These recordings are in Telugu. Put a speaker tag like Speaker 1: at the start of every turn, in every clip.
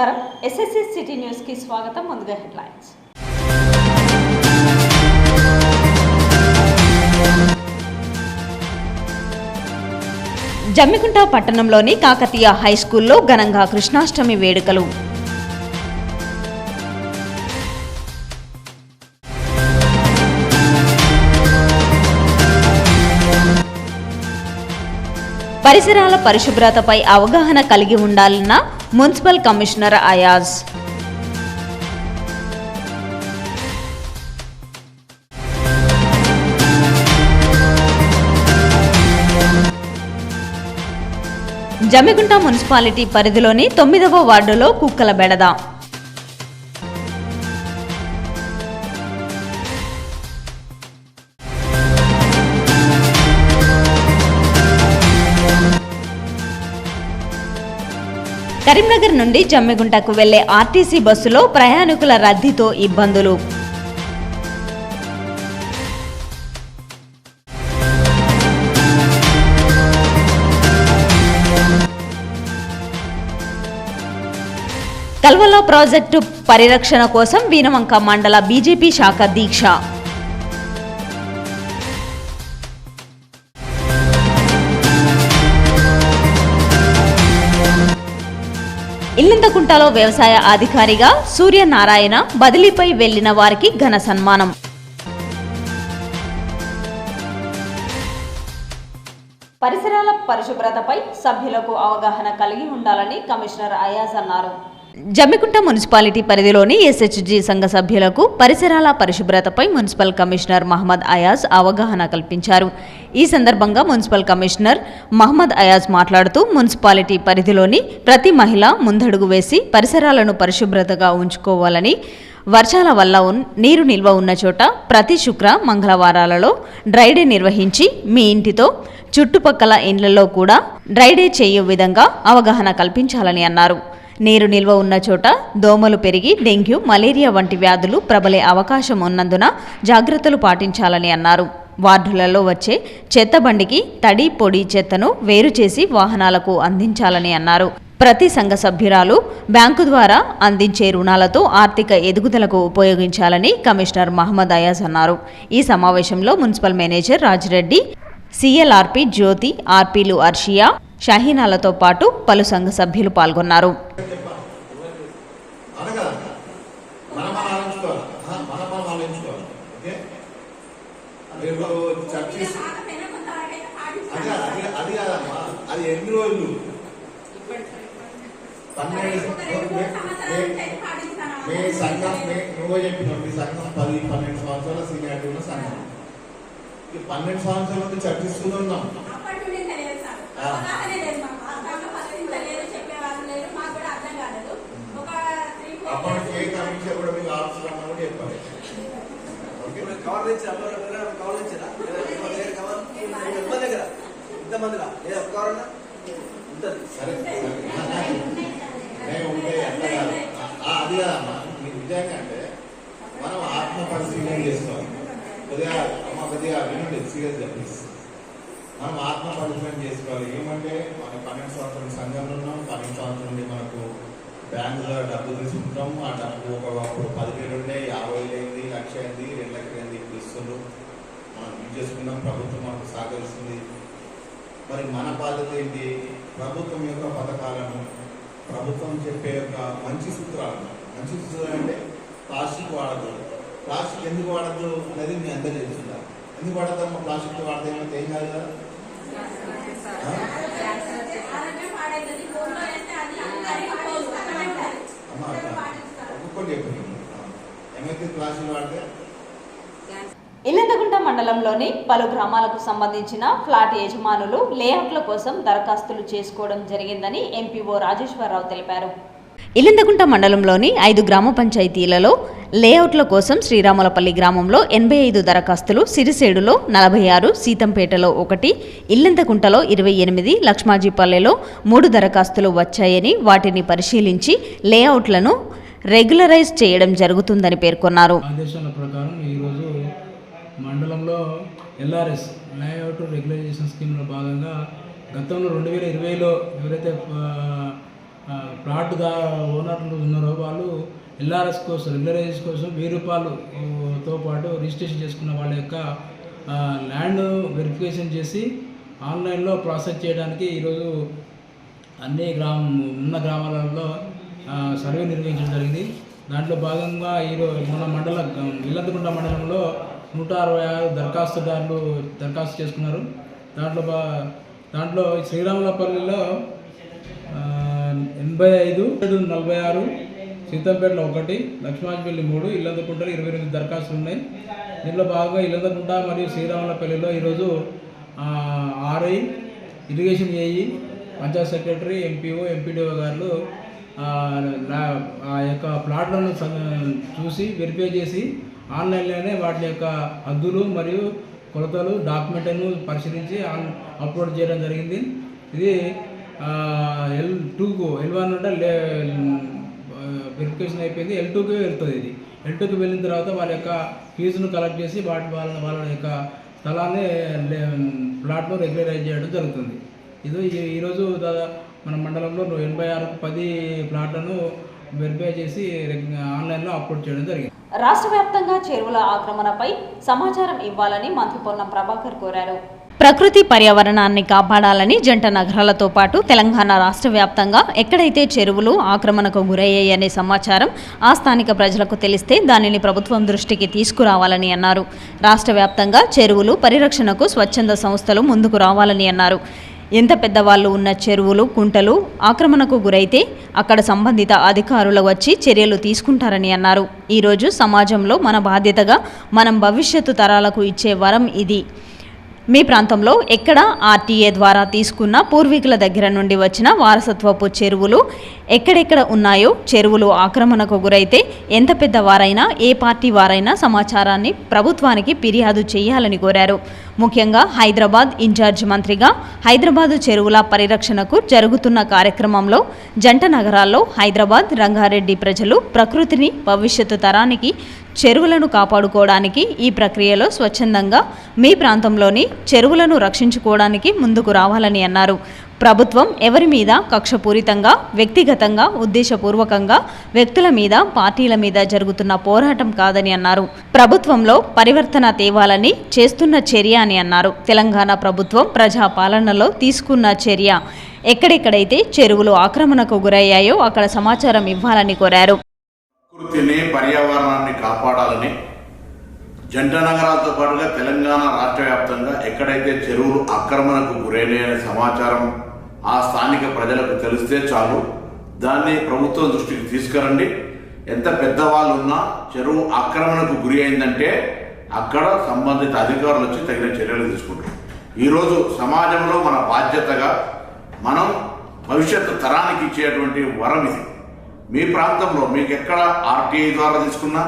Speaker 1: నమస్కారం. ఎస్ఎస్సి సిటీ న్యూస్కి స్వాగతం. ముందుగా హెడ్లైన్స్. జమ్మికుంట పట్టణంలోని కాకతీయ హై స్కూల్లో ఘనంగా కృష్ణాష్టమి వేడుకలు. పరిసరాల పరిశుభ్రతపై అవగాహన కలిగి ఉండాలన్న municipal commissioner Ayaz. Jammikunta municipality పరిధిలోని తొమ్మిదవ వార్డులో కుక్కల బెడద. కరీంనగర్ నుండి జమ్మిగుంటకు వెళ్ళే ఆర్టీసీ బస్సులో ప్రయాణికుల రద్దీతో ఇబ్బందులు. కల్వల ప్రాజెక్టు పరిరక్షణ కోసం వీనవంక మండల బీజేపీ శాఖ దీక్ష. ఇల్లంతకుంటలో వ్యవసాయ అధికారిగా సూర్యనారాయణ బదిలీపై వెళ్ళిన వారికి ఘన సన్మానం. పరిసరాల పరిశుభ్రతపై సభ్యులకు అవగాహన కలిగి ఉండాలని కమిషనర్ అయాజ్ అన్నారు. జమ్మికుంట మున్సిపాలిటీ పరిధిలోని ఎస్హెచ్జి సంఘ సభ్యులకు పరిసరాల పరిశుభ్రతపై మున్సిపల్ కమిషనర్ మహమ్మద్ అయాజ్ అవగాహన కల్పించారు. ఈ సందర్భంగా మున్సిపల్ కమిషనర్ మహమ్మద్ అయాజ్ మాట్లాడుతూ మున్సిపాలిటీ పరిధిలోని ప్రతి మహిళ ముందడుగు వేసి పరిసరాలను పరిశుభ్రతగా ఉంచుకోవాలని వర్షాల వల్ల ఉన్- నీరు నిల్వ ఉన్న చోట ప్రతి శుక్ర మంగళవారాలలో డ్రైడే నిర్వహించి మీ ఇంటితో చుట్టుపక్కల ఇండ్లలో కూడా డ్రైడే చేయు విధంగా అవగాహన కల్పించాలని అన్నారు. నీరు నిల్వ ఉన్న చోట దోమలు పెరిగి డెంగ్యూ మలేరియా వంటి వ్యాధులు ప్రబలే అవకాశం ఉన్నందున జాగ్రత్తలు పాటించాలని అన్నారు. వార్డులలో వచ్చే చెత్త బండికి తడి పొడి చెత్తను వేరు చేసి వాహనాలకు అందించాలని అన్నారు. ప్రతి సంఘ సభ్యురాలు బ్యాంకు ద్వారా అందించే రుణాలతో ఆర్థిక ఎదుగుదలకు ఉపయోగించాలని కమిషనర్ మహమ్మద్ అయాజ్ అన్నారు. ఈ సమావేశంలో municipal manager Rajireddy CLRP Jyoti ఆర్పీలు Arshiya షహీనాలతో పాటు పలు సంఘ సభ్యులు పాల్గొన్నారు
Speaker 2: అనగా మన మనం ఆలోచించుకోవాలి ఆ, మన మనం ఆలోచించుకోవాలి ఓకే రేపు చర్చి అది అది అది కాదమ్మా అది ఎన్ని రోజులు పన్నెండు మే- మే- మే సంఘం మే నువ్వు చెప్పినావు మీ సంఘం పది పన్నెండు సంవత్సరాల సీనియారిటీ ఉన్న సంఘం. ఈ పన్నెండు సంవత్సరాల నుంచి చర్చిస్తూనే ఉన్నాం. అప్పటికి ఏ కమిషన్ కూడా మీకు కూడా చెప్పాలి.
Speaker 3: ఇంతమందిరా లేదా అన్నా ఉంటుంది.
Speaker 2: సరే అది నిజంగా అంటే ఆత్మ పరిశీలన చేసుకోవాలి కొద్దిగా అమ్మ కొద్దిగా వినండి సీరియస్గా ప్లీజ్. మనం ఆత్మ పరిశీలన చేసుకోవాలి. ఏమంటే మనం పన్నెండు సంవత్సరం సంఘంలో ఉన్నాం. పన్నెండు సంవత్సరం నుండి మనకు బ్యాంకులో డబ్బు తీసుకుంటాం. ఆ డబ్బు ఒకప్పుడు పదివేలు ఉండే యాభై అయింది లక్ష అయింది రెండు లక్షలు అయింది ఇప్పుడు ఇస్తుండ్రు మనం యూజ్ చేసుకున్నాం. ప్రభుత్వం మనకు సహకరిస్తుంది. మరి మన బాధ్యత ఏంటి? ప్రభుత్వం యొక్క పథకాలను ప్రభుత్వం చెప్పే యొక్క మంచి సూత్రాలను. మంచి సూత్రాలు అంటే ప్లాస్టిక్ వాడకూడదు. ప్లాస్టిక్ ఎందుకు వాడద్దు అనేది మీ అందరూ తెలుస్తుందా ఎందుకు వాడద్దాం ప్లాస్టిక్ వాడితే ఏమైతే ఏం కాదు కదా ఒక్కొక్కటి ఏమైతే ప్లాస్టిక్ వాడితే?
Speaker 1: ఇల్లంతకుంట మండలంలోని పలు గ్రామాలకు సంబంధించిన ఫ్లాట్ యజమానులు లేఅవుట్ల కోసం దరఖాస్తులు చేసుకోవడం జరిగిందని ఎంపీఓ రాజేశ్వరరావు తెలిపారు. ఇలిందగుంట మండలంలోని ఐదు గ్రామ పంచాయతీలలో లేఅవుట్ల కోసం శ్రీరాములపల్లి గ్రామంలో ఎనభై ఐదు దరఖాస్తులు సిరిసేడులో నలభై ఆరు సీతంపేటలో ఒకటి ఇల్లంతకుంటలో ఇరవై ఎనిమిది లక్ష్మాజీపల్లెలో మూడు దరఖాస్తులు వచ్చాయని వాటిని పరిశీలించి లేఅవుట్లను రెగ్యులరైజ్ చేయడం జరుగుతుందని పేర్కొన్నారు.
Speaker 4: ఆదేశాల ప్రకారం ఈరోజు మండలంలో ఎల్ఆర్ఎస్ లేఅవుట్ రెగ్యులరైజేషన్ స్కీమ్లో భాగంగా గతంలో రెండు వేల ఇరవైలో ఎవరైతే ప్లాట్గా ప్లాట్ ఓనర్లు ఉన్నారో వాళ్ళు ఎల్ఆర్ఎస్ కోసం రెగ్యులరైజ్ కోసం వెయ్యి రూపాయలుతో తో పాటు రిజిస్ట్రేషన్ చేసుకున్న వాళ్ళ యొక్క ల్యాండ్ వెరిఫికేషన్ చేసి ఆన్లైన్లో ప్రాసెస్ చేయడానికి ఈరోజు అన్ని గ్రామ ఉన్న గ్రామాలలో సర్వే నిర్వహించడం జరిగింది. దాంట్లో భాగంగా ఈరోజు మన మండల ఇల్లంతకుంట మండలంలో నూట అరవై ఆరు దరఖాస్తుదారులు దరఖాస్తు చేసుకున్నారు. దాంట్లో బా దాంట్లో శ్రీరాములపల్లిలో ఎనభై ఐదు ఏడు నలభై ఆరు సీతంపేటలో ఒకటి లక్ష్మాజపల్లి మూడు ఇల్లందకుంటలో ఇరవై ఎనిమిది దరఖాస్తులు ఉన్నాయి. దీనిలో భాగంగా ఇల్లందకుంట మరియు శ్రీరాములపల్లిలో ఈరోజు RI irrigation AE panchayat secretary MPO MPDO గారు ఆ, యొక్క ప్లాట్లను చూసి వెరిఫై చేసి ఆన్లైన్లోనే వాటి యొక్క హద్దులు మరియు కొలతలు డాక్యుమెంట్లను పరిశీలించి ఆన్ అప్లోడ్ చేయడం జరిగింది. ఇది ఎల్ టూకు ఎల్ వన్ అంటే లే వెరిఫికేషన్ అయిపోయింది. ఎల్ టూకి వెళ్తుంది ఇది. ఎల్ టూకి వెళ్ళిన తర్వాత వాళ్ళ యొక్క ఫీజును కలెక్ట్ చేసి వాటి వాళ్ళ వాళ్ళ యొక్క స్థలాన్ని ప్లాట్ను రెగ్యులరైజ్ చేయడం జరుగుతుంది. ఇది ఈరోజు దాదా మన మండలంలో ఎనభై ఆరు పది ప్లాట్లను వెరిఫై చేసి ఆన్లైన్లో అప్లోడ్ చేయడం జరిగింది.
Speaker 1: రాష్ట్ర వ్యాప్తంగా చెరువుల ఆక్రమణపై సమాచారం ఇవ్వాలని మంత్రి పొన్నం ప్రభాకర్ కోరారు. ప్రకృతి పర్యావరణాన్ని కాపాడాలని జంట నగరాలతో పాటు తెలంగాణ రాష్ట్ర వ్యాప్తంగా ఎక్కడైతే చెరువులు ఆక్రమణకు గురయ్యాయనే సమాచారం ఆ స్థానిక ప్రజలకు తెలిస్తే దానిని ప్రభుత్వం దృష్టికి తీసుకురావాలని అన్నారు. రాష్ట్ర వ్యాప్తంగా చెరువులు పరిరక్షణకు స్వచ్ఛంద సంస్థలు ముందుకు రావాలని అన్నారు. ఎంత పెద్దవాళ్ళు ఉన్న చెరువులు కుంటలు ఆక్రమణకు గురైతే అక్కడ సంబంధిత అధికారులు వచ్చి చర్యలు తీసుకుంటారని అన్నారు. ఈరోజు సమాజంలో మన బాధ్యతగా మనం భవిష్యత్తు తరాలకు ఇచ్చే వరం ఇది. మీ ప్రాంతంలో ఎక్కడ ఆర్టీఏ ద్వారా తీసుకున్న పూర్వీకుల దగ్గర నుండి వచ్చిన వారసత్వపు చెరువులు ఎక్కడెక్కడ ఉన్నాయో చెరువులు ఆక్రమణకు గురైతే ఎంత పెద్ద వారైనా ఏ పార్టీ వారైనా సమాచారాన్ని ప్రభుత్వానికి ఫిర్యాదు చేయాలని కోరారు. ముఖ్యంగా హైదరాబాద్ ఇన్ఛార్జ్ మంత్రిగా హైదరాబాదు చెరువుల పరిరక్షణకు జరుగుతున్న కార్యక్రమంలో జంట నగరాల్లో హైదరాబాద్ రంగారెడ్డి ప్రజలు ప్రకృతిని భవిష్యత్తు తరానికి చెరువులను కాపాడుకోవడానికి ఈ ప్రక్రియలో స్వచ్ఛందంగా మీ ప్రాంతంలోని చెరువులను రక్షించుకోవడానికి ముందుకు రావాలని అన్నారు. ప్రభుత్వం ఎవరి మీద కక్షపూరితంగా వ్యక్తిగతంగా ఉద్దేశపూర్వకంగా వ్యక్తుల మీద పార్టీల మీద జరుగుతున్న పోరాటం కాదని అన్నారు. ప్రభుత్వంలో పరివర్తన తేవాలని చేస్తున్న చర్య అని అన్నారు. తెలంగాణ ప్రభుత్వం ప్రజా పాలనలో తీసుకున్న చర్య ఎక్కడెక్కడైతే చెరువులు ఆక్రమణకు గురయ్యాయో అక్కడ సమాచారం ఇవ్వాలని కోరారు.
Speaker 5: ప్రకృతిని పర్యావరణాన్ని కాపాడాలని జంట నగరాలతో పాటుగా తెలంగాణ రాష్ట్ర వ్యాప్తంగా ఎక్కడైతే చెరువులు ఆక్రమణకు గురైనాయనే సమాచారం ఆ స్థానిక ప్రజలకు తెలిస్తే చాలు. దాన్ని ప్రభుత్వం దృష్టికి తీసుకురండి. ఎంత పెద్దవాళ్ళు ఉన్నా చెరువు ఆక్రమణకు గురి అయిందంటే అక్కడ సంబంధిత అధికారులు వచ్చి తగిన చర్యలు తీసుకుంటారు. ఈరోజు సమాజంలో మన బాధ్యతగా మనం భవిష్యత్తు తరానికి ఇచ్చేటువంటి వరం ఇది. మీ ప్రాంతంలో మీకు ఎక్కడ ఆర్టీఐ ద్వారా తీసుకున్నా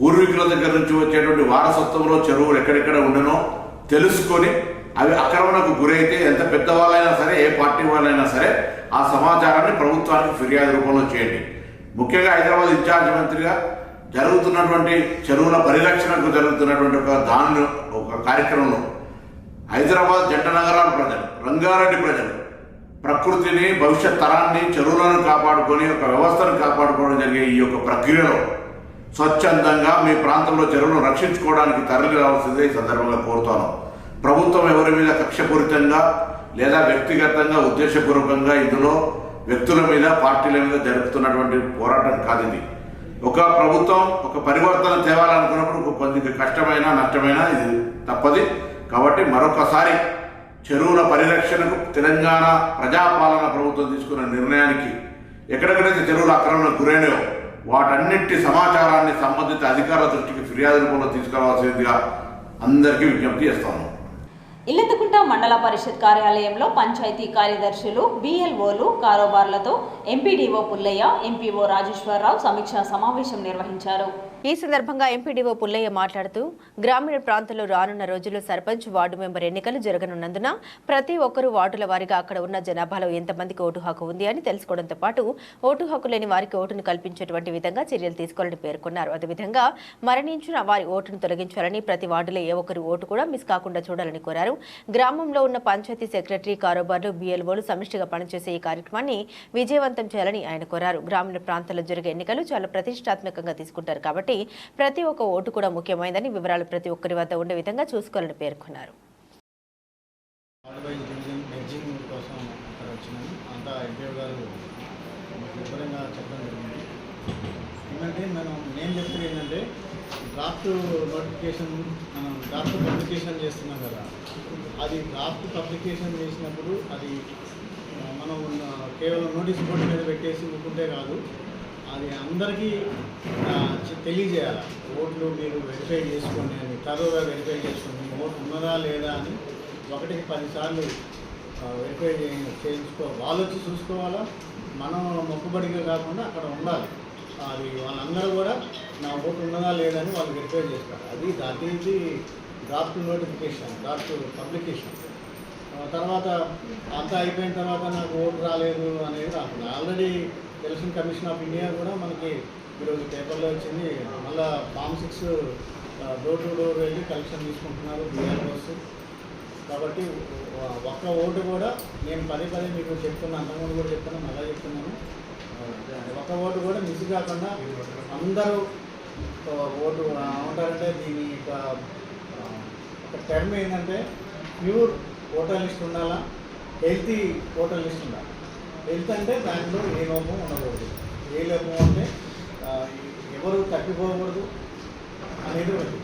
Speaker 5: పూర్వీకుల దగ్గర నుంచి వచ్చేటువంటి వారసత్వంలో చెరువులు ఎక్కడెక్కడ ఉండనో తెలుసుకొని అవి ఆక్రమణకు గురైతే ఎంత పెద్దవాళ్ళైనా సరే ఏ పార్టీ వాళ్ళైనా సరే ఆ సమాచారాన్ని ప్రభుత్వానికి ఫిర్యాదు రూపంలో చేయండి. ముఖ్యంగా హైదరాబాద్ ఇన్ఛార్జ్ మంత్రిగా జరుగుతున్నటువంటి చెరువుల పరిరక్షణకు జరుగుతున్నటువంటి ఒక దాని ఒక కార్యక్రమంలో హైదరాబాద్ జంట నగరాల ప్రజలు రంగారెడ్డి ప్రజలు ప్రకృతిని భవిష్యత్ తరాన్ని చెరువులను కాపాడుకొని ఒక వ్యవస్థను కాపాడుకోవడం జరిగే ఈ యొక్క ప్రక్రియలో స్వచ్ఛందంగా మీ ప్రాంతంలో చెరువులను రక్షించుకోవడానికి తరలి రావాల్సిందే ఈ సందర్భంగా కోరుతాను. ప్రభుత్వం ఎవరి మీద కక్షపూరితంగా లేదా వ్యక్తిగతంగా ఉద్దేశపూర్వకంగా ఇందులో వ్యక్తుల మీద పార్టీల మీద జరుపుతున్నటువంటి పోరాటం కాదు ఇది. ఒక ప్రభుత్వం ఒక పరివర్తన తేవాలనుకున్నప్పుడు కొద్దిగా కష్టమైన నష్టమైన ఇది తప్పది. కాబట్టి మరొకసారి చెరువుల పరిరక్షణకు తెలంగాణ ప్రజాపాలన ప్రభుత్వం తీసుకున్న నిర్ణయానికి ఎక్కడెక్కడైతే చెరువుల ఆక్రమణకు గురైనయో వాటన్నిటి సమాచారాన్ని సంబంధిత అధికారుల దృష్టికి ఫిర్యాదు రూపంలో తీసుకురావాల్సిందిగా అందరికీ విజ్ఞప్తి చేస్తాను
Speaker 1: ఇల్లెందుకుంట మండల పరిషత్ కార్యాలయంలో పంచాయతీ కార్యదర్శులు బీఎల్ఓలు కారోబార్లతో ఎంపీడీఓ పుల్లయ్య ఎంపీఓ రాజేశ్వరరావు సమీక్షా సమావేశం నిర్వహించారు.
Speaker 6: ఈ సందర్భంగా ఎంపీడీఓ పుల్లయ్య మాట్లాడుతూ గ్రామీణ ప్రాంతాల్లో రానున్న రోజుల్లో సర్పంచ్ వార్డు మెంబర్ ఎన్నికలు జరగనున్నందున ప్రతి ఒక్కరూ వార్డుల వారిగా అక్కడ ఉన్న జనాభాలో ఎంతమందికి ఓటు హక్కు ఉంది అని తెలుసుకోవడంతో పాటు ఓటు హక్కు లేని వారికి ఓటును కల్పించేటువంటి విధంగా చర్యలు తీసుకోవాలని పేర్కొన్నారు. అదేవిధంగా మరణించిన వారి ఓటును తొలగించాలని ప్రతి వార్డులో ఏ ఒక్కరి ఓటు కూడా మిస్ కాకుండా చూడాలని కోరారు. గ్రామంలో ఉన్న పంచాయతీ సెక్రటరీ కారోబార్లు బీఎల్ఓలు సమిష్టిగా పనిచేసే ఈ కార్యక్రమాన్ని విజయవంతం చేయాలని ఆయన కోరారు. గ్రామీణ ప్రాంతాల్లో జరిగే ఎన్నికలు చాలా ప్రతిష్టాత్మకంగా తీసుకుంటారు కాబట్టి కాబట్టి ప్రతి ఒక్క ఓటు కూడా ముఖ్యమైనదని వివరాలు ప్రతి ఒక్కరి వద్ద ఉండే విధంగా చూసుకోవాలని పేర్కొన్నారు.
Speaker 7: ఆడవైజ్ ఏంటంటే మనం నేను చెప్పేది ఏంటంటే డ్రాఫ్ట్ నోటిఫికేషన్ మనం డ్రాఫ్ట్ పబ్లికేషన్ చేస్తున్నాం కదా. అది డ్రాఫ్ట్ పబ్లికేషన్ చేసినప్పుడు అది మనం కేవలం నోటీస్ బోర్డు మీద పెట్టేసి ఊరుకుంటే కాదు. అది అందరికీ తెలియజేయాలి? ఓట్లు మీరు వెరిఫై చేసుకోండి అని తరువుగా వెరిఫై చేసుకోండి. ఓటు ఉన్నదా లేదా అని ఒకటికి పదిసార్లు వెరిఫై చేయ- చేయించుకో వాళ్ళు వచ్చి చూసుకోవాలా? మనం మొక్కుబడిగా కాకుండా అక్కడ ఉండాలి. అది వాళ్ళందరూ కూడా నా ఓటు ఉన్నదా లేదని వాళ్ళు వెరిఫై చేస్తారు. అది that draft notification draft publication. తర్వాత అంతా అయిపోయిన తర్వాత నాకు ఓటు రాలేదు అనేది రాకుండా already election commission of India కూడా మనకి ఈరోజు పేపర్లో వచ్చింది. మళ్ళా form six door to door వెళ్ళి కలెక్షన్ తీసుకుంటున్నారు బీఆర్ఓస్ కాబట్టి ఒక్క ఓటు కూడా నేను పదే పదే మీకు చెప్తున్నా అంతకుముందు కూడా చెప్తున్నాను మళ్ళీ చెప్తున్నాను. ఒక్క ఓటు కూడా మిస్ కాకుండా అందరూ ఓటు ఉంటారంటే దీని ఒక టర్మ్ ఏంటంటే ప్యూర్ ఓటర్ లిస్ట్ ఉండాలా? హెల్తీ ఓటర్ లిస్ట్ ఉండాలి? హెల్త్ అంటే దాంట్లో ఏ లోపం ఉండకూడదు. ఏ లోపం అంటే ఎవరు తప్పిపోకూడదు అనేది ఒకటి.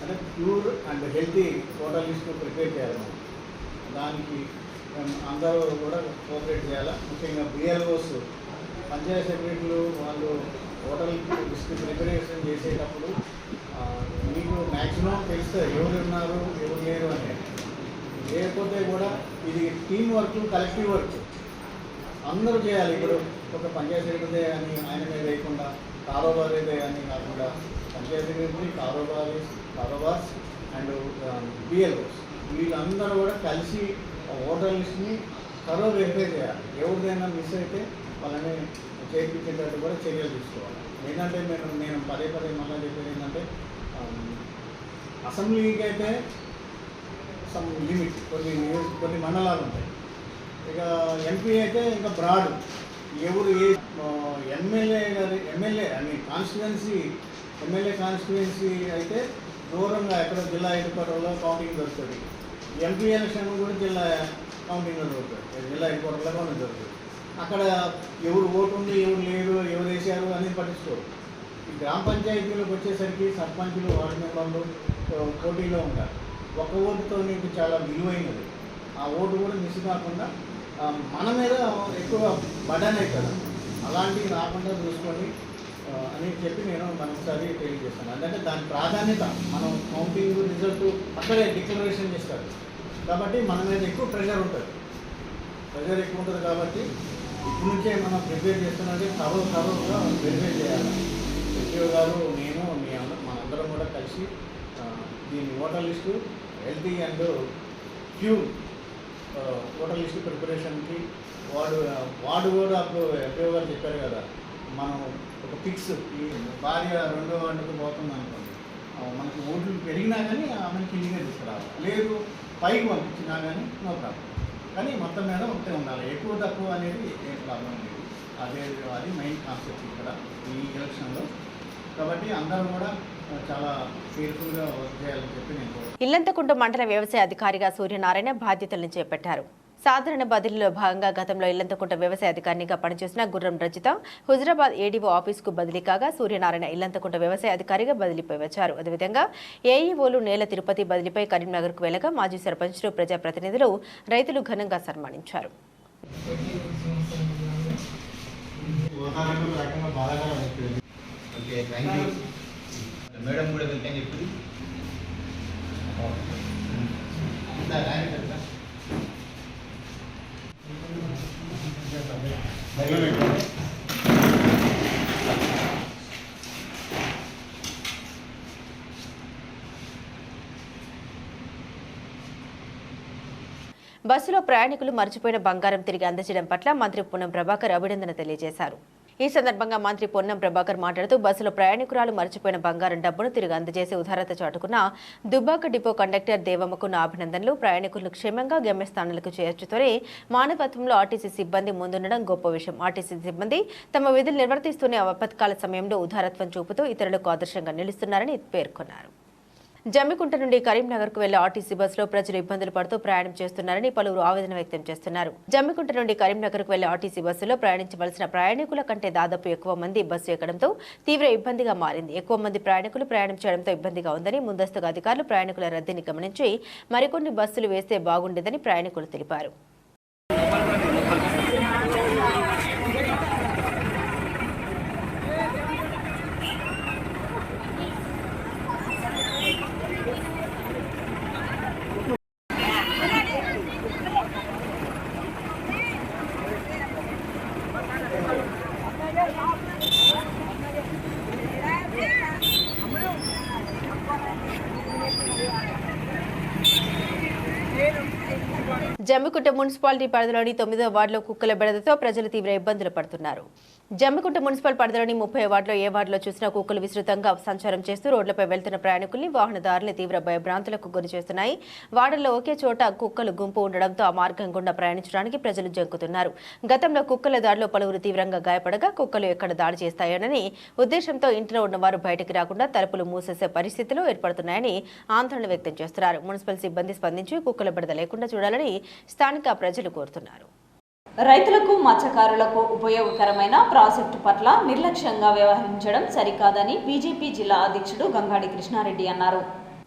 Speaker 7: అంటే pure and healthy hotel list prepare చేయాలి మనం. దానికి అందరూ కూడా కోఆపరేట్ చేయాలి? ముఖ్యంగా బిఎల్ఓస్ పంచాయత్ సెక్రటరీలు వాళ్ళు హోటల్కి లిస్ట్ ప్రిపరేషన్ చేసేటప్పుడు మీకు మ్యాక్సిమం తెలుస్తుంది ఎవరు ఉన్నారు ఎవరు లేరు అని లేకపోతే కూడా ఇది టీం వర్క్ కలెక్టివ్ వర్క్. అందరూ చేయాలి. ఇప్పుడు ఒక పంచాయతీ సెక్రటరీ అని ఆయన మీద వేయకుండా కారోబారీదే అని కాకుండా పంచాయతీ సెక్రటరీ కారోబార్ కారోబార్స్ అండ్ um, బిఎల్ఓస్ వీళ్ళందరూ కూడా కలిసి ఓటర్ లిస్ట్ని త్వరగా వెరిఫై చేయాలి. ఎవరిదైనా మిస్ అయితే వాళ్ళని చేర్పించేటట్టు కూడా చర్యలు తీసుకోవాలి. ఏంటంటే నేను నేను పదే పదే మళ్ళీ చెప్పేది ఏంటంటే um, అసెంబ్లీకి అయితే సమ్ లిమిట్ కొన్ని కొన్ని మండలాలు ఉంటాయి. ఇక ఎంపీ అయితే ఇంకా బ్రాడ్ ఎవరు ఏ ఎమ్మెల్యే గారి MLA I mean MLA constituency అయితే దూరంగా ఎక్కడ జిల్లా హెడ్క్వార్టర్లో కౌంటింగ్ దొరుకుతుంది. ఎంపీ ఎలక్షన్ కూడా జిల్లా కౌంటింగ్లో దొరుకుతుంది. జిల్లా హెడ్క్వార్టర్లో కూడా దొరుకుతుంది. అక్కడ ఎవరు ఓటు ఉంది ఎవరు లేరు ఎవరు వేసారు అనేది పట్టించుకోరు. ఈ గ్రామ పంచాయతీలకు వచ్చేసరికి సర్పంచులు వార్డు మెంబర్లు పోటీలో ఉంటారు ఒక ఓటుతో నీకు చాలా విలువైనది. ఆ ఓటు కూడా మిస్ కాకుండా మన మీద ఎక్కువ బడన్ అవుతుంది అలాంటివి రాకుండా చూసుకొని అని చెప్పి నేను మరొకసారి తెలియజేస్తాను ఎందుకంటే దాని ప్రాధాన్యత మనం కౌంటింగ్ రిజల్ట్ అక్కడే డిక్లరేషన్ చేస్తారు. కాబట్టి మన మీద ఎక్కువ ప్రెషర్ ఉంటుంది. ప్రెషర్ ఎక్కువ ఉంటుంది కాబట్టి ఇప్పటి నుంచే మనం ప్రిపేర్ చేస్తున్నది తరవ తరవుగా ప్రిపేర్ చేయాలి. ఉద్యోగాలు గారు నేను మీ అందరం మనందరం కూడా కలిసి దీన్ని దీని ఓటర్ లిస్టు హెల్తీ అండ్ క్యూ ఓటర్ లిస్ట్ ప్రిపరేషన్కి వాడు వాడు కూడా అప్పుడు ఎప్పుడో గారు చెప్పారు కదా మనం ఒక ఫిక్స్ ఈ భార్య రెండో వాడికి పోతుంది అనుకోండి. మనకి ఓట్లు పెరిగినా కానీ ఆమెను కిందిగా తీసుకురావాలి లేదు పైకి పంపించినా కానీ నో ప్రాబ్లం. కానీ మొత్తం మీద ఒకటే ఉండాలి. ఎక్కువ తక్కువ అనేది ఏ ప్రాబ్లం లేదు. అదే అది మెయిన్ కాన్సెప్ట్ ఇక్కడ ఈ ఎలక్షన్లో. కాబట్టి అందరం కూడా చాలా కేర్ఫుల్గా వర్క్ చేయాలని చెప్పి నేను కోరుతున్నాను.
Speaker 6: ఇల్లంతకుంట మండల వ్యవసాయ అధికారిగా సూర్యనారాయణ బాధ్యతలను చేపట్టారు. సాధారణ బదిలీలో భాగంగా గతంలో ఇల్లంతకుంట వ్యవసాయ అధికారినిగా పనిచేసిన గుర్రం రజిత హుజరాబాద్ ఏడీఓ ఆఫీసుకు బదిలీ కాగా సూర్యనారాయణ ఇల్లంతకుంట వ్యవసాయ అధికారిగా బదిలీపై వచ్చారు. అదేవిధంగా ఏఈఓలు నేల తిరుపతి బదిలీపై కరీంనగర్కు వెళ్ళగా మాజీ సర్పంచులు ప్రజాప్రతినిధులు రైతులు ఘనంగా సన్మానించారు.
Speaker 8: మేడం కూడా వెల్కమ్ చెప్పింది?
Speaker 6: బస్సులో ప్రయాణికులు మర్చిపోయిన బంగారం తిరిగి అందజేయడం పట్ల మంత్రి పునం ప్రభాకర్ అభినందన తెలియజేశారు. ఈ సందర్భంగా మంత్రి పొన్నం ప్రభాకర్ మాట్లాడుతూ బస్సులో ప్రయాణికురాలు మర్చిపోయిన బంగారం డబ్బును తిరిగి అందజేసి ఉదారత చాటుకున్న దుబ్బాక డిపో కండక్టర్ దేవమ్మకు నా అభినందనలు. ప్రయాణికులను క్షేమంగా గమ్యస్థానాలకు చేర్చుతూనే మానవత్వంలో ఆర్టీసీ సిబ్బంది ముందుండడం గొప్ప విషయం. ఆర్టీసీ సిబ్బంది తమ విధులు నిర్వర్తిస్తూనే అపత్కాల సమయంలో ఉదారత్వం చూపుతూ ఇతరులకు ఆదర్శంగా నిలుస్తున్నారని పేర్కొన్నారు. జమ్మికుంట నుండి కరీంనగర్కు వెళ్ళే ఆర్టీసీ బస్సులో ప్రజలు ఇబ్బందులు పడుతూ ప్రయాణం చేస్తున్నారని పలువురు ఆవేదన వ్యక్తం చేస్తున్నారు. జమ్మికుంట నుండి కరీంనగర్కు వెళ్ళే ఆర్టీసీ బస్సులో ప్రయాణించవలసిన ప్రయాణికుల కంటే దాదాపు ఎక్కువ మంది బస్సు ఎక్కడంతో తీవ్ర ఇబ్బందిగా మారింది. ఎక్కువ మంది ప్రయాణికులు ప్రయాణం చేయడంతో ఇబ్బందిగా ఉందని ముందస్తుగా అధికారులు ప్రయాణికుల రద్దీని గమనించి మరికొన్ని బస్సులు వేస్తే బాగుండేదని ప్రయాణికులు తెలిపారు జమ్మికుంట మున్సిపాలిటీ పరిధిలోని తొమ్మిదో వార్డులో కుక్కల బెడదతో ప్రజలు తీవ్ర ఇబ్బందులు పడుతున్నారు. జమ్మికుంట మున్సిపల్ పరిధిలోని ముప్పై వార్డులో ఏ వార్డులో చూసినా కుక్కలు విస్తృతంగా సంచారం చేస్తూ రోడ్లపై వెళ్తున్న ప్రయాణికుల్ని వాహనదారులు తీవ్ర భయభ్రాంతులకు గురి చేస్తున్నాయి. వార్డుల్లో ఒకే చోట కుక్కలు గుంపు ఉండడంతో ఆ మార్గం గుండా ప్రయాణించడానికి ప్రజలు జంకుతున్నారు. గతంలో కుక్కల దాడిలో పలువురు తీవ్రంగా గాయపడగా కుక్కలు ఎక్కడ దాడి చేస్తాయోనని ఉద్దేశంతో ఇంట్లో ఉన్నవారు బయటకు రాకుండా తలుపులు మూసేసే పరిస్థితులు ఏర్పడుతున్నాయని ఆందోళన వ్యక్తం చేస్తున్నారు. మున్సిపల్ సిబ్బంది స్పందించి కుక్కల బిడద లేకుండా చూడాలని స్థానిక ప్రజలు కోరుతున్నారు.
Speaker 1: రైతులకు మత్స్యకారులకు ఉపయోగకరమైన ప్రాజెక్టు పట్ల నిర్లక్ష్యంగా వ్యవహరించడం సరికాదని బీజేపీ జిల్లా అధ్యక్షుడు గంగాడి కృష్ణారెడ్డి అన్నారు.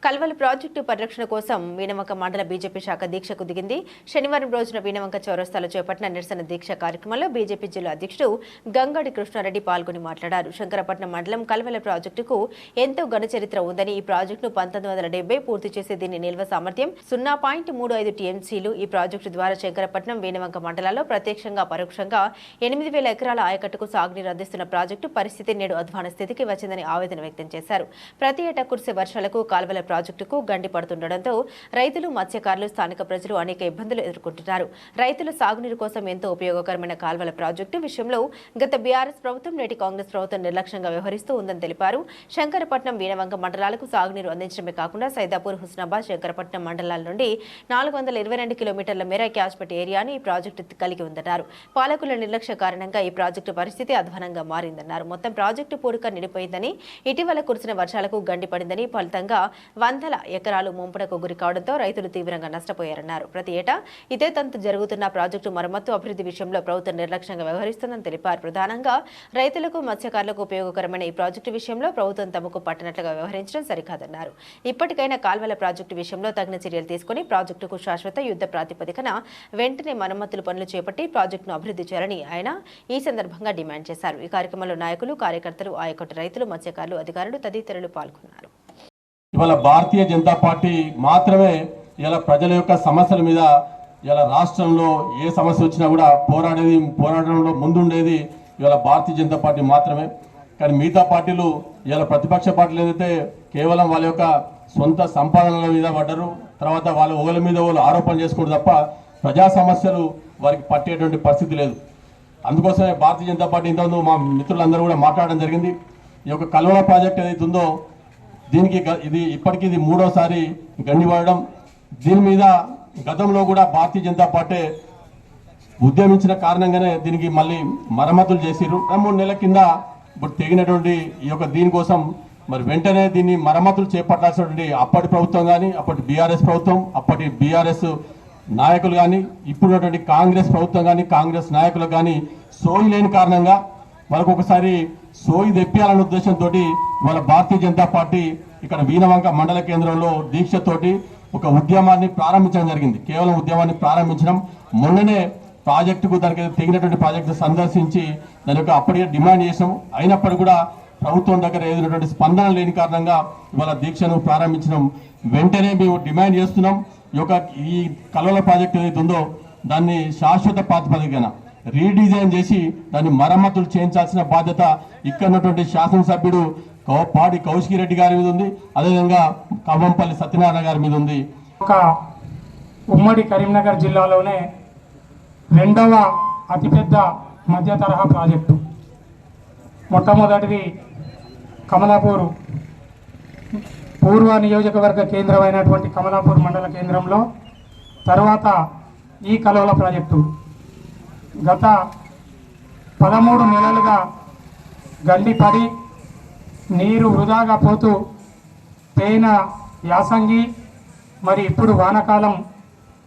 Speaker 6: కల్వల ప్రాజెక్టు పరిరక్షణ కోసం వీణవంక మండల బీజేపీ శాఖ దీక్షకు దిగింది. శనివారం రోజున వీణవంక చౌరస్తాలో చేపట్టిన నిరసన దీక్ష కార్యక్రమంలో బీజేపీ జిల్లా అధ్యక్షుడు గంగాడి కృష్ణారెడ్డి పాల్గొని మాట్లాడారు. శంకరపట్నం మండలం కల్వల ప్రాజెక్టుకు ఎంతో ఘన చరిత్ర ఉందని ఈ ప్రాజెక్టును పంతొమ్మిది వందల డెబ్బై పూర్తి చేసే దీని నిల్వ సామర్థ్యం సున్నా పాయింట్ మూడు ఐదు టీఎంసీలు. ఈ ప్రాజెక్టు ద్వారా శంకరపట్నం వీణవంక మండలాల్లో ప్రత్యక్షంగా పరోక్షంగా ఎనిమిది వేల ఎకరాల ఆయకట్టుకు సాగునీరు అందిస్తున్న ప్రాజెక్టు పరిస్థితి నేడు అధ్వాన స్థితికి వచ్చిందని ఆవేదన వ్యక్తం చేశారు. ప్రతి ఏటా కురిసే వర్షాలకు కాల్వల ప్రాజెక్టుకు గండి పడుతుండటంతో రైతులు మత్స్యకారులు స్థానిక ప్రజలు అనేక ఇబ్బందులు ఎదుర్కొంటున్నారు. రైతుల సాగునీరు కోసం ఎంతో ఉపయోగకరమైన కాల్వల ప్రాజెక్టు విషయంలో గత బీఆర్ఎస్ ప్రభుత్వం నేటి కాంగ్రెస్ ప్రభుత్వం నిర్లక్ష్యంగా వ్యవహరిస్తూ ఉందని తెలిపారు. శంకరపట్నం వీణవంగ మండలాలకు సాగునీరు అందించడమే కాకుండా సైదాపూర్ హుస్నాబాద్ శంకరపట్నం మండలాల నుండి నాలుగు వందల ఇరవై రెండు కిలోమీటర్ల మేర క్యాచ్పెట్ ఏరియాను ఈ ప్రాజెక్టు కలిగి ఉందన్నారు. పాలకుల నిర్లక్ష్య కారణంగా ఈ ప్రాజెక్టు పరిస్థితి అధ్వానంగా మారిందన్నారు. మొత్తం ప్రాజెక్టు పూడిక నిండిపోయిందని ఇటీవల కురిసిన వర్షాలకు గండి పడిందని ఫలితంగా వందల ఎకరాలు ముంపునకు గురి కావడంతో రైతులు తీవ్రంగా నష్టపోయారన్నారు. ప్రతి ఏటా ఇదే తంతు జరుగుతున్న ప్రాజెక్టు మరమ్మత్తు అభివృద్ధి విషయంలో ప్రభుత్వం నిర్లక్ష్యంగా వ్యవహరిస్తుందని తెలిపారు. ప్రధానంగా రైతులకు మత్స్యకారులకు ఉపయోగకరమైన ఈ ప్రాజెక్టు విషయంలో ప్రభుత్వం తమకు పట్టనట్లుగా వ్యవహరించడం సరికాదన్నారు. ఇప్పటికైనా కాల్వల ప్రాజెక్టు విషయంలో తగిన చర్యలు తీసుకుని ప్రాజెక్టుకు శాశ్వత యుద్ధ ప్రాతిపదికన వెంటనే మరమ్మతులు పనులు చేపట్టి ప్రాజెక్టును అభివృద్ధి చేయాలని ఆయన ఈ సందర్భంగా డిమాండ్ చేశారు. ఈ కార్యక్రమంలో నాయకులు కార్యకర్తలు ఆయకట్టు రైతులు మత్స్యకారులు అధికారులు తదితరులు పాల్గొన్నారు.
Speaker 9: ఇవాళ భారతీయ జనతా పార్టీ మాత్రమే ఇలా ప్రజల యొక్క సమస్యల మీద ఇలా రాష్ట్రంలో ఏ సమస్య వచ్చినా కూడా పోరాడేది పోరాటంలో ముందుండేది ఇవాళ భారతీయ జనతా పార్టీ మాత్రమే. కానీ మిగతా పార్టీలు ఇలా ప్రతిపక్ష పార్టీలు ఏదైతే కేవలం వాళ్ళ యొక్క సొంత సంపాదనల మీద పడ్డరు తర్వాత వాళ్ళ ఒకరి మీద వాళ్ళు ఆరోపణ చేసుకోవడం తప్ప ప్రజా సమస్యలు వారికి పట్టేటువంటి పరిస్థితి లేదు. అందుకోసమే భారతీయ జనతా పార్టీ ఇంతకుముందు మా మిత్రులందరూ కూడా మాట్లాడడం జరిగింది. ఈ యొక్క కల్వల ప్రాజెక్ట్ ఏదైతే ఉందో దీనికి గ- ఇది ఇప్పటికీ ఇది మూడోసారి గండిపడడం దీని మీద గతంలో కూడా భారతీయ జనతా పార్టీ ఉద్యమించిన కారణంగానే దీనికి మళ్ళీ మరమ్మతులు చేసిరు మూడు నెలల కింద ఇప్పుడు తెగినటువంటి ఈ యొక్క దీనికోసం మరి వెంటనే దీన్ని మరమ్మతులు చేపట్టాల్సినటువంటి అప్పటి ప్రభుత్వం కానీ అప్పటి బీఆర్ఎస్ ప్రభుత్వం అప్పటి బీఆర్ఎస్ నాయకులు కానీ ఇప్పుడున్నటువంటి కాంగ్రెస్ ప్రభుత్వం కానీ కాంగ్రెస్ నాయకులు కానీ సోయి లేని కారణంగా మనకు ఒకసారి సోయి తెప్పియాలనే ఉద్దేశంతో మన భారతీయ జనతా పార్టీ ఇక్కడ వీణవంక మండల కేంద్రంలో దీక్షతోటి ఒక ఉద్యమాన్ని ప్రారంభించడం జరిగింది. కేవలం ఉద్యమాన్ని ప్రారంభించడం మొన్ననే ప్రాజెక్టుకు దానికి తెగినటువంటి ప్రాజెక్టు సందర్శించి దాని యొక్క అప్పటికే డిమాండ్ చేసాం అయినప్పటికీ కూడా ప్రభుత్వం దగ్గర ఏదైనటువంటి స్పందన లేని కారణంగా ఇవాళ దీక్షను ప్రారంభించడం వెంటనే మేము డిమాండ్ చేస్తున్నాం. ఈ యొక్క ఈ కలవల ప్రాజెక్టు ఏదైతే ఉందో దాన్ని శాశ్వత ప్రాతిపదికన రీడిజైన్ చేసి దాన్ని మరమ్మతులు చేయించాల్సిన బాధ్యత ఇక్కడ ఉన్నటువంటి శాసనసభ్యుడు కౌ- పాడి కౌశికి రెడ్డి గారి మీద ఉంది. అదేవిధంగా కవ్వంపల్లి సత్యనారాయణ గారి మీద ఉంది.
Speaker 10: ఒక ఉమ్మడి కరీంనగర్ జిల్లాలోనే రెండవ అతిపెద్ద మధ్య తరహా ప్రాజెక్టు. మొట్టమొదటిది కమలాపూర్ పూర్వ నియోజకవర్గ కేంద్రమైనటువంటి కమలాపూర్ మండల కేంద్రంలో తర్వాత ఈ కలవల ప్రాజెక్టు. గత పదమూడు నెలలుగా గండిపడి నీరు వృధాగా పోతూ తేన యాసంగి మరి ఇప్పుడు వానకాలం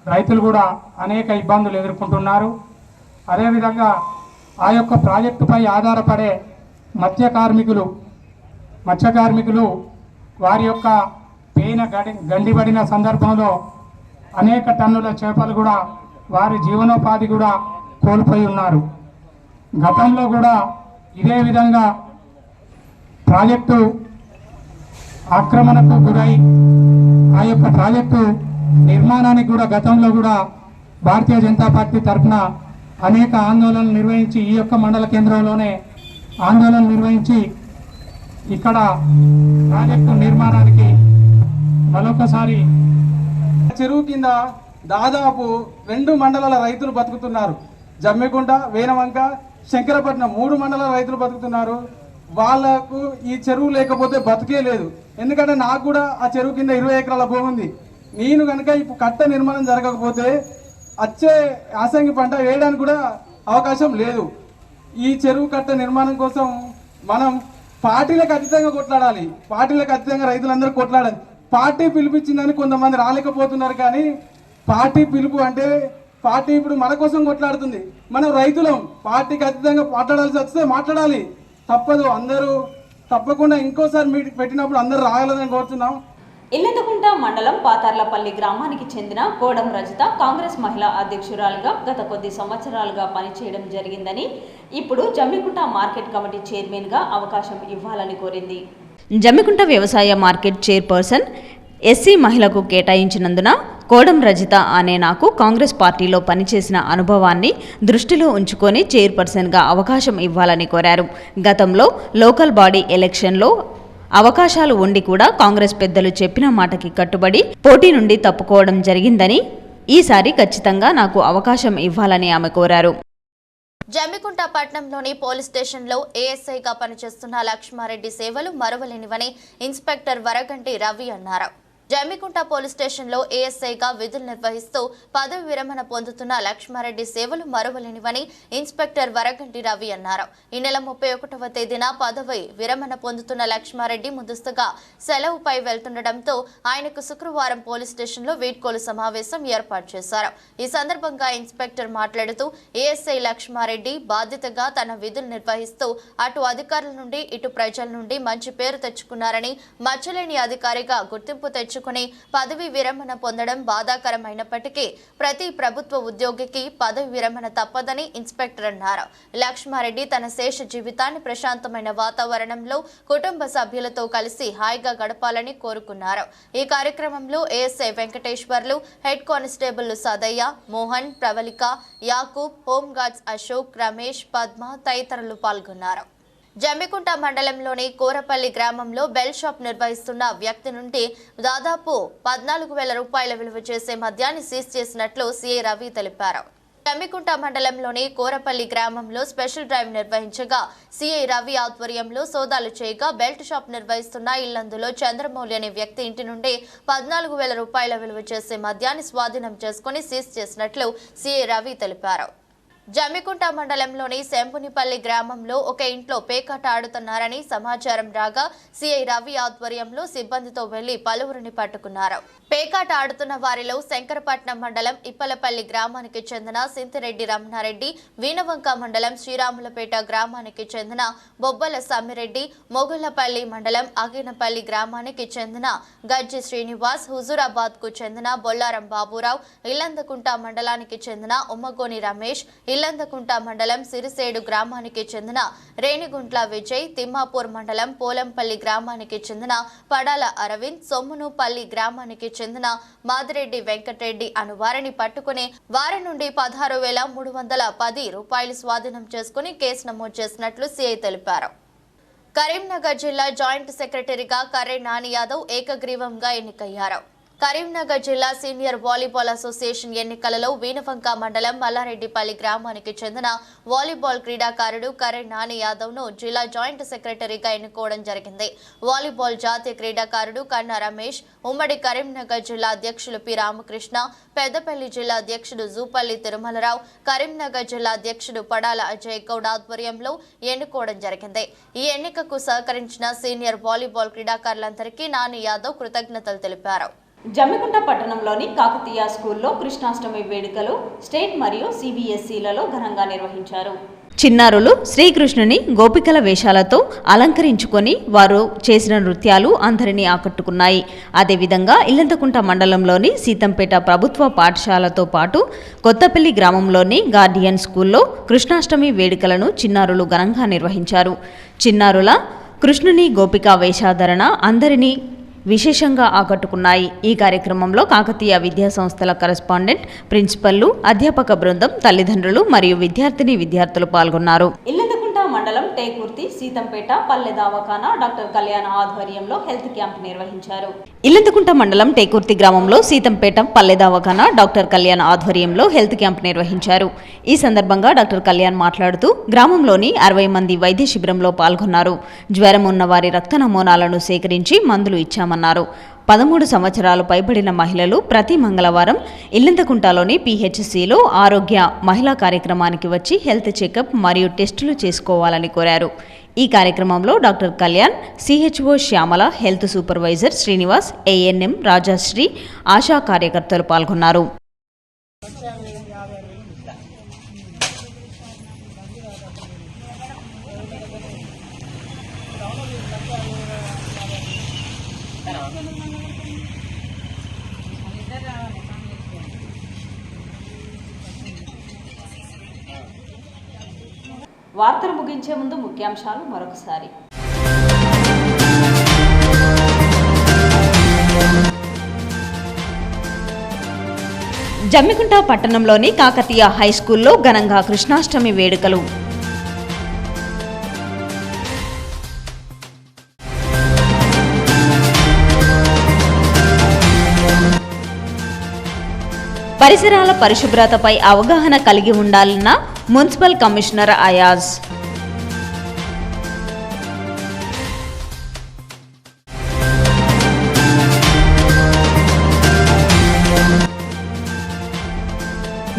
Speaker 10: రైతులు కూడా అనేక ఇబ్బందులు ఎదుర్కొంటున్నారు. అదేవిధంగా ఆ యొక్క ప్రాజెక్టుపై ఆధారపడే మత్స్య కార్మికులు మత్స్య కార్మికులు వారి యొక్క పేన గడి గండిపడిన సందర్భంలో అనేక టన్నుల చేపలు కూడా వారి జీవనోపాధి కూడా కోల్పోయి ఉన్నారు. గతంలో కూడా ఇదే విధంగా ప్రాజెక్టు ఆక్రమణకు గురై ఆ యొక్క ప్రాజెక్టు నిర్మాణానికి కూడా గతంలో కూడా భారతీయ జనతా పార్టీ తరఫున అనేక ఆందోళనలు నిర్వహించి ఈ యొక్క మండల కేంద్రంలోనే ఆందోళన నిర్వహించి ఇక్కడ ప్రాజెక్టు నిర్మాణానికి మరొకసారి
Speaker 11: చెరువు కింద దాదాపు రెండు మండలాల రైతులు బతుకుతున్నారు. జమ్మికుంట వేనవంక శంకరపట్నం మూడు మండలాల రైతులు బతుకుతున్నారు. వాళ్ళకు ఈ చెరువు లేకపోతే బతికే లేదు. ఎందుకంటే నాకు కూడా ఆ చెరువు కింద ఇరవై ఎకరాల భూమి ఉంది. నేను కనుక ఇప్పుడు కట్ట నిర్మాణం జరగకపోతే వచ్చే యాసంగి పంట వేయడానికి కూడా అవకాశం లేదు. ఈ చెరువు కట్ట నిర్మాణం కోసం మనం పార్టీలకు అతీతంగా కొట్లాడాలి. పార్టీలకు అతీతంగా రైతులందరూ కొట్లాడాలి. పార్టీ పిలిపించిందని కొంతమంది రాలేకపోతున్నారు కానీ పార్టీ పిలుపు అంటే పార్టీ ఇప్పుడు మన కోసం కొట్లాడుతుంది. మనం రైతులం పార్టీకి అతీతంగా మాట్లాడాల్సి వస్తే మాట్లాడాలి. తప్పదు అందరూ తప్పకుండా ఇంకోసారి మీటింగ్ పెట్టినప్పుడు అందరూ రాగలదని కోరుతున్నాం
Speaker 1: ఇల్లెందుకుంట మండలం పాతార్లపల్లి గ్రామానికి చెందిన కోడం రజిత కాంగ్రెస్ మహిళా అధ్యక్షురాలుగా గత కొద్ది సంవత్సరాలుగా పనిచేయడం జరిగిందని ఇప్పుడు జమ్మికుంట మార్కెట్ కమిటీ చైర్మన్గా అవకాశం ఇవ్వాలని కోరింది. జమ్మికుంట వ్యవసాయ మార్కెట్ చైర్పర్సన్ ఎస్సీ మహిళకు కేటాయించినందున కోడం రజిత అనే నాకు కాంగ్రెస్ పార్టీలో పనిచేసిన అనుభవాన్ని దృష్టిలో ఉంచుకొని చైర్పర్సన్గా అవకాశం ఇవ్వాలని కోరారు. గతంలో లోకల్ బాడీ ఎలక్షన్లో అవకాశాలు ఉండి కూడా కాంగ్రెస్ పెద్దలు చెప్పిన మాటకి కట్టుబడి పోటీ నుండి తప్పుకోవడం జరిగిందని ఈసారి ఖచ్చితంగా నాకు అవకాశం ఇవ్వాలని ఆమె కోరారు.
Speaker 12: జమ్మికుంట పట్టణంలోని పోలీస్ స్టేషన్లో ఏఎస్ఐగా పనిచేస్తున్న లక్ష్మారెడ్డి సేవలు మరవలేనివని ఇన్స్పెక్టర్ వరగంటి రవి అన్నారు. జమ్మికుంట పోలీస్ స్టేషన్లో ఏఎస్ఐగా విధులు నిర్వహిస్తూ పదవి విరమణ పొందుతున్న లక్ష్మారెడ్డి సేవలు మరువలేనివని ఇన్స్పెక్టర్ వరగంటి రవి అన్నారు. ఈ నెల ముప్పై ఒకటవ తేదీన పదవి విరమణ పొందుతున్న లక్ష్మారెడ్డి ముందస్తుగా సెలవుపై వెళ్తుండటంతో ఆయనకు శుక్రవారం పోలీస్ స్టేషన్లో వీడ్కోలు సమావేశం ఏర్పాటు చేశారు. ఈ సందర్భంగా ఇన్స్పెక్టర్ మాట్లాడుతూ ఏఎస్ఐ లక్ష్మారెడ్డి బాధ్యతగా తన విధులు నిర్వహిస్తూ అటు అధికారుల నుండి ఇటు ప్రజల నుండి మంచి పేరు తెచ్చుకున్నారని మచ్చలేని అధికారిగా గుర్తింపు తెచ్చు ఎంచుకుని పదవి విరమణ పొందడం బాధాకరమైనప్పటికీ ప్రతి ప్రభుత్వ ఉద్యోగికి పదవి విరమణ తప్పదని ఇన్స్పెక్టర్ అన్నారు. లక్ష్మారెడ్డి తన శేష జీవితాన్ని ప్రశాంతమైన వాతావరణంలో కుటుంబ సభ్యులతో కలిసి హాయిగా గడపాలని కోరుకున్నారు. ఈ కార్యక్రమంలో ASI Venkateshwarlu head constable Sadaiah Mohan Pravalika Yakub home guards Ashok Ramesh Padma తదితరులు పాల్గొన్నారు. జమ్మికుంట మండలంలోని కోరపల్లి గ్రామంలో బెల్ షాప్ నిర్వహిస్తున్న వ్యక్తి నుండి దాదాపు పద్నాలుగు వేల రూపాయల విలువ చేసే మద్యాన్ని సీజ్ చేసినట్లు సీఏ రవి తెలిపారు. జమ్మికుంట మండలంలోని కోరపల్లి గ్రామంలో స్పెషల్ డ్రైవ్ నిర్వహించగా సీఐ రవి ఆధ్వర్యంలో సోదాలు చేయగా బెల్ట్ షాప్ నిర్వహిస్తున్న ఇల్లందులో చంద్రమౌళి అనే వ్యక్తి ఇంటి నుండి పద్నాలుగు వేల రూపాయల విలువ చేసే మద్యాన్ని స్వాధీనం చేసుకుని సీజ్ చేసినట్లు సీఐ రవి తెలిపారు. జమ్మికుంట మండలంలోని శంపునిపల్లి గ్రామంలో ఒక ఇంట్లో పేకాట ఆడుతున్నారని సమాచారం రాగా సిఐ రవి ఆధ్వర్యంలో సిబ్బందితో వెళ్ళి పలువురిని పట్టుకున్నారు. పేకాట ఆడుతున్న వారిలో శంకరపట్నం మండలం ఇప్పలపల్లి గ్రామానికి చెందిన సింతిరెడ్డి రమణారెడ్డి వీణవంక మండలం శ్రీరాములపేట గ్రామానికి చెందిన బొబ్బల సమ్మిరెడ్డి మొగుళ్ళపల్లి మండలం అగినపల్లి గ్రామానికి చెందిన గజ్జి శ్రీనివాస్ హుజూరాబాద్కు చెందిన బొల్లారం బాబురావు ఇల్లందకుంట మండలానికి చెందిన ఉమ్మగోని రమేష్ ఇల్లందకుంట మండలం సిరిసేడు గ్రామానికి చెందిన రేణిగుంట్ల విజయ్ తిమ్మాపూర్ మండలం పోలంపల్లి గ్రామానికి చెందిన పడాల అరవింద్ సొమ్మునుపల్లి గ్రామానికి చెందిన మాదిరెడ్డి వెంకటరెడ్డి అను వారిని పట్టుకుని వారి నుండి పదహారు వేల మూడు వందల పది రూపాయలు స్వాధీనం చేసుకుని కేసు నమోదు చేసినట్లు సిఐ తెలిపారు. కరీంనగర్ జిల్లా జాయింట్ సెక్రటరీగా కరే నాని యాదవ్ ఏకగ్రీవంగా ఎన్నికయ్యారు. కరీంనగర్ జిల్లా సీనియర్ వాలీబాల్ అసోసియేషన్ ఎన్నికలలో వీనవంక మండలం మల్లారెడ్డిపల్లి గ్రామానికి చెందిన వాలీబాల్ క్రీడాకారుడు కరణ్ నాని యాదవ్ను జిల్లా జాయింట్ సెక్రటరీగా ఎన్నుకోవడం జరిగింది. వాలీబాల్ జాతీయ క్రీడాకారుడు కన్నా రమేష్ ఉమ్మడి కరీంనగర్ జిల్లా అధ్యక్షులు పి రామకృష్ణ పెద్దపల్లి జిల్లా అధ్యక్షుడు జూపల్లి తిరుమలరావు కరీంనగర్ జిల్లా అధ్యక్షుడు పడాల అజయ్ గౌడ్ ఆధ్వర్యంలో ఎన్నుకోవడం జరిగింది. ఈ ఎన్నికకు సహకరించిన సీనియర్ వాలీబాల్ క్రీడాకారులందరికీ నాని యాదవ్ కృతజ్ఞతలు తెలిపారు.
Speaker 1: జమ్మికుంట పట్టణంలోని కాకతీయ స్కూల్లో కృష్ణాష్టమి వేడుకలు స్టేట్ మరియు సిబిఎస్ఈలలో ఘనంగా నిర్వహించారు. చిన్నారులు శ్రీకృష్ణుని గోపికల వేషాలతో అలంకరించుకొని వారు చేసిన నృత్యాలు అందరినీ ఆకట్టుకున్నాయి. అదేవిధంగా ఇల్లంతకుంట మండలంలోని సీతంపేట ప్రభుత్వ పాఠశాలతో పాటు కొత్తపల్లి గ్రామంలోని గార్డియన్ స్కూల్లో కృష్ణాష్టమి వేడుకలను చిన్నారులు ఘనంగా నిర్వహించారు. చిన్నారుల కృష్ణుని గోపికా వేషాధరణ అందరినీ విశేషంగా ఆకట్టుకున్నాయి. ఈ కార్యక్రమంలో కాకతీయ విద్యా సంస్థల కరెస్పాండెంట్ ప్రిన్సిపల్లు అధ్యాపక బృందం తల్లిదండ్రులు మరియు విద్యార్థిని విద్యార్థులు పాల్గొన్నారు. మండలం టేకుర్తి సీతంపేట పల్లె దావఖానా డాక్టర్ కళ్యాణ ఆధ్వర్యంలో హెల్త్ క్యాంప్ నిర్వహించారు. ఇల్లంతకుంట మండలం టేకుర్తి గ్రామంలో సీతంపేట పల్లె దావఖానా డాక్టర్ కళ్యాణ్ ఆధ్వర్యంలో హెల్త్ క్యాంప్ నిర్వహించారు. ఈ సందర్భంగా డాక్టర్ కళ్యాణ్ మాట్లాడుతూ గ్రామంలోని అరవై మంది వైద్య శిబిరంలో పాల్గొన్నారు. జ్వరం ఉన్న వారి రక్త నమూనాలను సేకరించి మందులు ఇచ్చామన్నారు. పదమూడు సంవత్సరాలు పైబడిన మహిళలు ప్రతి మంగళవారం ఇల్లంతకుంటలోని పీహెచ్సిలో ఆరోగ్య మహిళా కార్యక్రమానికి వచ్చి హెల్త్ చెకప్ మరియు టెస్టులు చేసుకోవాలని కోరారు. ఈ కార్యక్రమంలో doctor Kalyan CHO Shyamala health supervisor Srinivas ANM Rajashree Asha కార్యకర్తలు పాల్గొన్నారు. వార్తలు ముగించే ముందు ముఖ్యాంశాలు మరొకసారి. జమ్మికుంట పట్టణంలోని కాకతీయ హై స్కూల్లో ఘనంగా కృష్ణాష్టమి వేడుకలు. పరిసరాల పరిశుభ్రతపై అవగాహన కలిగి ఉండాలన్న municipal commissioner Ayaz.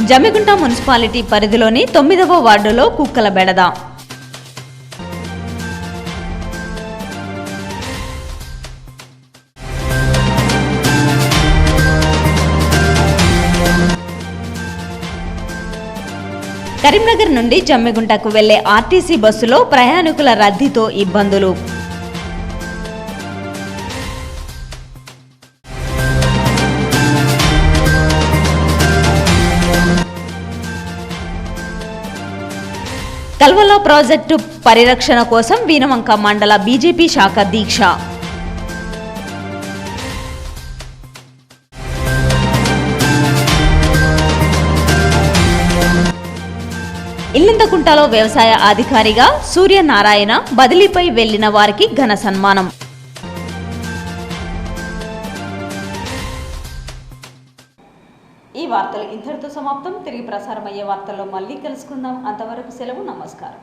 Speaker 1: Jammigunta municipality పరిధిలోని తొమ్మిదవ వార్డులో కుక్కల బెడద. కరీంనగర్ నుండి జమ్మిగుంటకు వెళ్ళే ఆర్టీసీ బస్సులో ప్రయాణికుల రద్దీతో ఇబ్బందులు. కల్వలో ప్రాజెక్టు పరిరక్షణ కోసం వీనవంక మండల బీజేపీ శాఖ దీక్ష. ఇల్లంతకుంటలో వ్యవసాయ అధికారిగా సూర్యనారాయణ బదిలీపై వెళ్ళిన వారికి ఘన సన్మానం. ఈ వార్తలు ఇంతటితో సమాప్తం. తిరిగి ప్రసారమయ్యే వార్తల్లో మళ్ళీ కలుసుకుందాం. అంతవరకు సెలవు నమస్కారం.